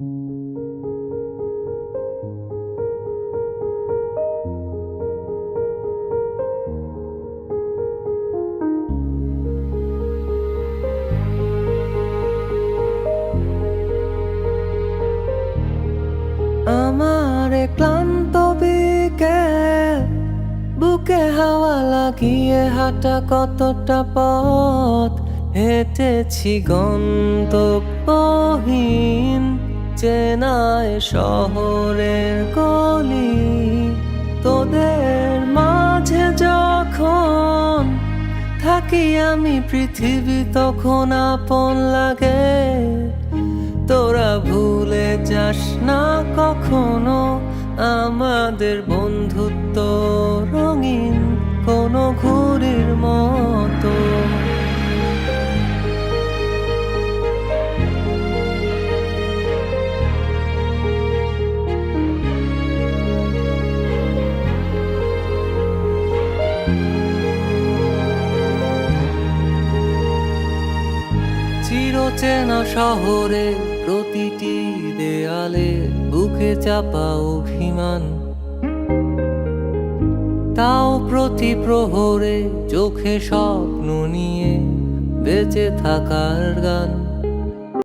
আমার ক্লান্ত বিকেল বুকে হাওয়া লাগিয়ে হাঁটা কতটা পথ? হেঁটেছি গন্তব্যহীন চেনায় শহরের গলি তোদের মাঝে যখন থাকি আমি পৃথিবী, তখন আপন লাগে। তোরা ভুলে যাস না কখনো আমাদের বন্ধুত্ব চিরচেনা শহরে প্রতিটি দেয়ালে বুকে চাপা অভিমান। তাও প্রতি প্রহরে চোখে স্বপ্ন নিয়ে বেঁচে থাকার গান।